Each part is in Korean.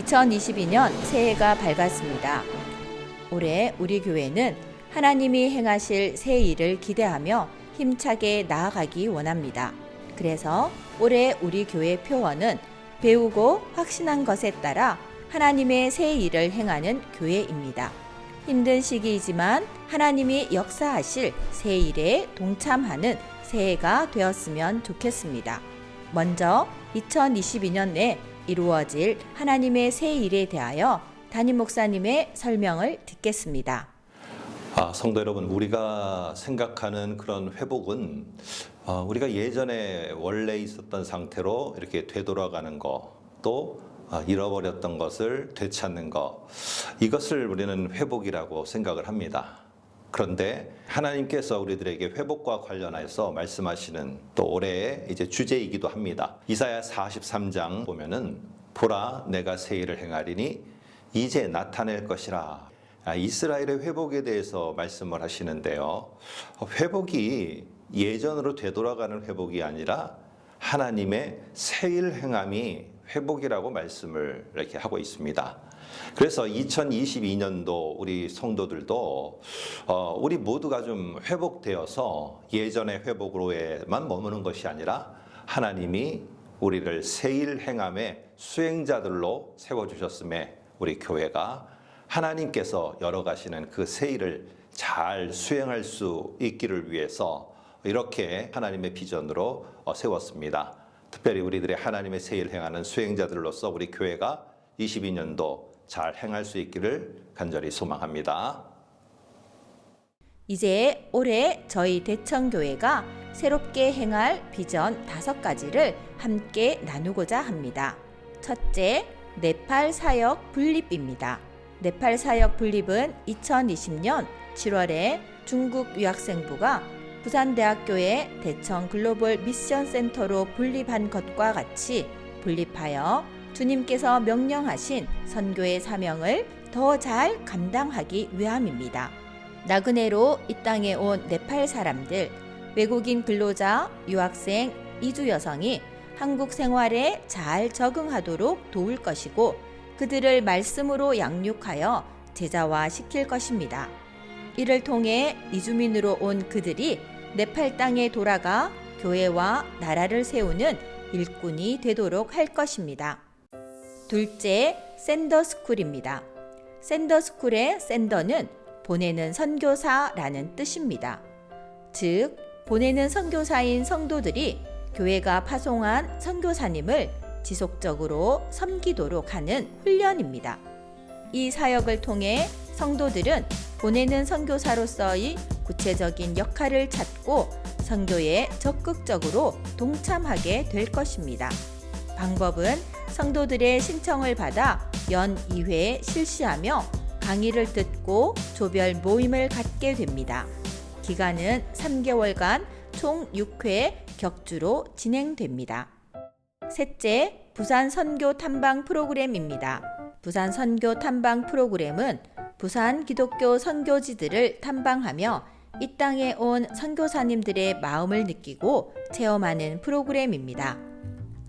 2022년 새해가 밝았습니다. 올해 우리 교회는 하나님이 행하실 새 일을 기대하며 힘차게 나아가기 원합니다. 그래서 올해 우리 교회 표어는 배우고 확신한 것에 따라 하나님의 새 일을 행하는 교회입니다. 힘든 시기이지만 하나님이 역사하실 새 일에 동참하는 새해가 되었으면 좋겠습니다. 먼저 2022년 내 이루어질 하나님의 새 일에 대하여 담임 목사님의 설명을 듣겠습니다. 아, 성도 여러분, 우리가 생각하는 그런 회복은 어, 우리가 예전에 원래 있었던 상태로 이렇게 되돌아가는 거, 또 아, 잃어버렸던 것을 되찾는 것, 이것을 우리는 회복이라고 생각을 합니다. 그런데 하나님께서 우리들에게 회복과 관련해서 말씀하시는 또 올해의 이제 주제이기도 합니다. 이사야 43장 보면은 보라 내가 새 일을 행하리니 이제 나타낼 것이라. 아, 이스라엘의 회복에 대해서 말씀을 하시는데요. 회복이 예전으로 되돌아가는 회복이 아니라 하나님의 새일 행함이 회복이라고 말씀을 이렇게 하고 있습니다. 그래서 2022년도 우리 성도들도 어, 우리 모두가 좀 회복되어서 예전의 회복으로에만 머무는 것이 아니라 하나님이 우리를 새일 행함의 수행자들로 세워 주셨음에 우리 교회가 하나님께서 열어가시는 그 새일을 잘 수행할 수 있기를 위해서 이렇게 하나님의 비전으로 어, 세웠습니다. 특별히 우리들의 하나님의 새일 행하는 수행자들로서 우리 교회가 22년도 잘 행할 수 있기를 간절히 소망합니다. 이제 올해 저희 대청교회가 새롭게 행할 비전 다섯 가지를 함께 나누고자 합니다. 첫째, 네팔 사역 분립입니다. 네팔 사역 분립은 2020년 7월에 중국 유학생부가 부산대학교의 대청 글로벌 미션 센터로 분립한 것과 같이 분립하여 주님께서 명령하신 선교의 사명을 더 잘 감당하기 위함입니다. 나그네로 이 땅에 온 네팔 사람들, 외국인 근로자, 유학생, 이주 여성이 한국 생활에 잘 적응하도록 도울 것이고 그들을 말씀으로 양육하여 제자화 시킬 것입니다. 이를 통해 이주민으로 온 그들이 네팔 땅에 돌아가 교회와 나라를 세우는 일꾼이 되도록 할 것입니다. 둘째, 샌더스쿨입니다. 샌더스쿨의 샌더는 보내는 선교사라는 뜻입니다. 즉, 보내는 선교사인 성도들이 교회가 파송한 선교사님을 지속적으로 섬기도록 하는 훈련입니다. 이 사역을 통해 성도들은 보내는 선교사로서의 구체적인 역할을 찾고 선교에 적극적으로 동참하게 될 것입니다. 방법은 성도들의 신청을 받아 연 2회 실시하며 강의를 듣고 조별 모임을 갖게 됩니다. 기간은 3개월간 총 6회 격주로 진행됩니다. 셋째, 부산 선교 탐방 프로그램입니다. 부산 선교 탐방 프로그램은 부산 기독교 선교지들을 탐방하며 이 땅에 온 선교사님들의 마음을 느끼고 체험하는 프로그램입니다.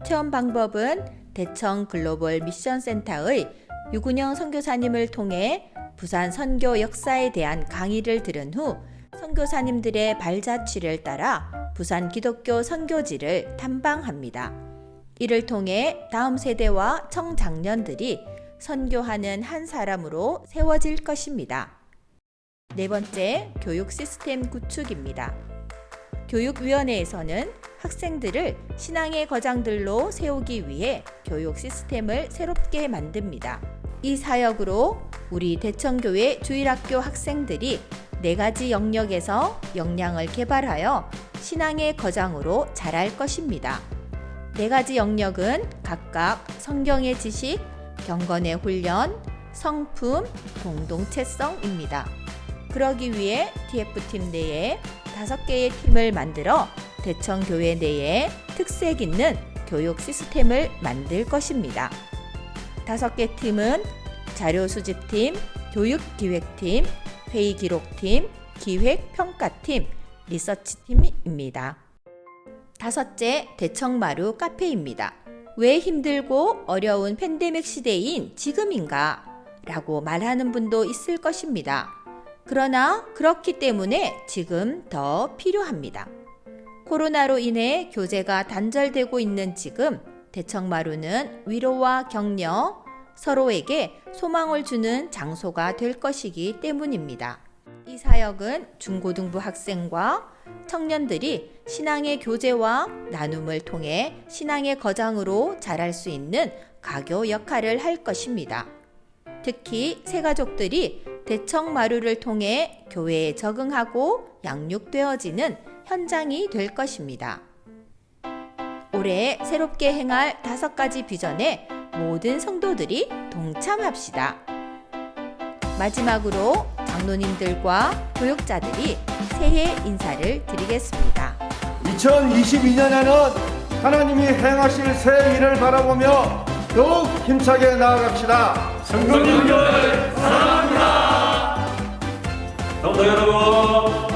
체험 방법은 대청 글로벌 미션 센터의 유근영 선교사님을 통해 부산 선교 역사에 대한 강의를 들은 후 선교사님들의 발자취를 따라 부산 기독교 선교지를 탐방합니다. 이를 통해 다음 세대와 청장년들이 선교하는 한 사람으로 세워질 것입니다. 네 번째, 교육 시스템 구축입니다. 교육위원회에서는 학생들을 신앙의 거장들로 세우기 위해 교육 시스템을 새롭게 만듭니다. 이 사역으로 우리 대청교회 주일학교 학생들이 네 가지 영역에서 역량을 개발하여 신앙의 거장으로 자랄 것입니다. 네 가지 영역은 각각 성경의 지식, 경건의 훈련, 성품, 공동체성입니다. 그러기 위해 TF팀 내에 다섯 개의 팀을 만들어 대청교회 내에 특색 있는 교육 시스템을 만들 것입니다. 다섯 개 팀은 자료 수집팀, 교육 기획팀, 회의 기록팀, 기획 평가팀, 리서치팀입니다. 다섯째, 대청마루 카페입니다. 왜 힘들고 어려운 팬데믹 시대인 지금인가? 라고 말하는 분도 있을 것입니다. 그러나 그렇기 때문에 지금 더 필요합니다. 코로나로 인해 교제가 단절되고 있는 지금 대청마루는 위로와 격려, 서로에게 소망을 주는 장소가 될 것이기 때문입니다. 이 사역은 중고등부 학생과 청년들이 신앙의 교제와 나눔을 통해 신앙의 거장으로 자랄 수 있는 가교 역할을 할 것입니다. 특히 새 가족들이 대청 마루를 통해 교회에 적응하고 양육되어지는 현장이 될 것입니다. 올해 새롭게 행할 다섯 가지 비전에 모든 성도들이 동참합시다. 마지막으로 장로님들과 교육자들이 새해 인사를 드리겠습니다. 2022년에는 하나님이 행하실 새 일을 바라보며 더욱 힘차게 나아갑시다. 성도 여러분